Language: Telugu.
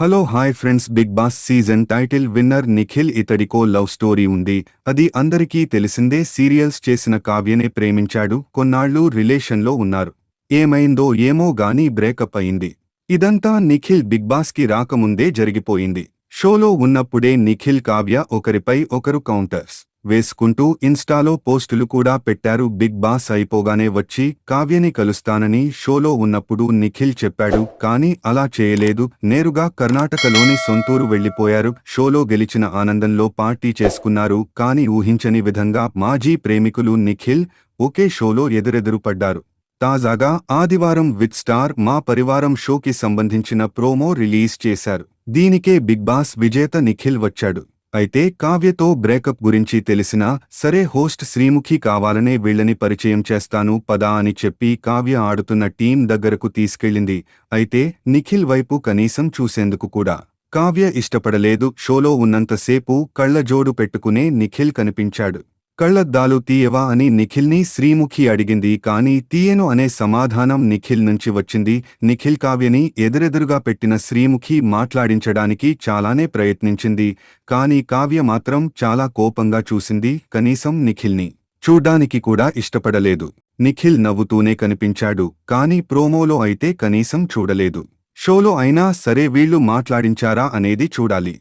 Hello hi friends Bigg Boss season title winner Nikhil ఇతడికో love story ఉంది. అది అందరికీ తెలిసిందే సీరియల్స్ చేసిన కావ్యనే ప్రేమించాడు కొన్నాళ్ళు రిలేషన్లో ఉన్నారు. ఏమైందో ఏమో గానీ బ్రేకప్ అయింది. ఇదంతా నిఖిల్ బిగ్ బాస్కి రాకముందే జరిగిపోయింది. షోలో ఉన్నప్పుడే నిఖిల్ కావ్య ఒకరిపై ఒకరు కౌంటర్స్. వేసుకుంటూ ఇన్స్టాలో పోస్టులు కూడా పెట్టారు. బిగ్ బాస్ అయిపోగానే వచ్చి కావ్యని కలుస్తానని షోలో ఉన్నప్పుడు నిఖిల్ చెప్పాడు కానీ అలా చేయలేదు. నేరుగా కర్ణాటకలోని సొంతూరు వెళ్ళిపోయారు షోలో గెలిచిన ఆనందంలో పార్టీ చేసుకున్నారు కానీ ఊహించని విధంగా మాజీ ప్రేమికులు నిఖిల్ ఒకే షోలో ఎదురెదురు పడ్డారు. తాజాగా ఆదివారం విత్ స్టార్ మా పరివారం షోకి సంబంధించిన ప్రోమో రిలీజ్ చేశారు. దీనికే బిగ్ బాస్ విజేత నిఖిల్ వచ్చాడు. అయితే కావ్యతో బ్రేకప్ గురించి తెలిసినా సరే హోస్ట్ శ్రీముఖి కావాలనే వీళ్ళని పరిచయం చేస్తాను పదా అని చెప్పి కావ్య ఆడుతున్న టీం దగ్గరకు తీసుకెళ్ళింది. అయితే నిఖిల్ వైపు కనీసం చూసేందుకు కూడా. కావ్య ఇష్టపడలేదు షోలో ఉన్నంతసేపు కళ్ళజోడు పెట్టుకునే నిఖిల్ కనిపించాడు. కళ్ళద్దాలు తీయవా అని నిఖిల్ని శ్రీముఖి అడిగింది. కానీ తీయను అనే సమాధానం నిఖిల్ నుంచి వచ్చింది. నిఖిల్ కావ్యని ఎదురెదురుగా పెట్టిన శ్రీముఖి మాట్లాడించడానికి చాలానే ప్రయత్నించింది. కానీ కావ్య మాత్రం చాలా కోపంగా చూసింది. కనీసం నిఖిల్ని చూడ్డానికి కూడా ఇష్టపడలేదు. నిఖిల్ నవ్వుతూనే కనిపించాడు. కానీ ప్రోమోలో అయితే కనీసం చూడలేదు. షోలో అయినా సరే వీళ్ళు మాట్లాడించారా అనేది చూడాలి.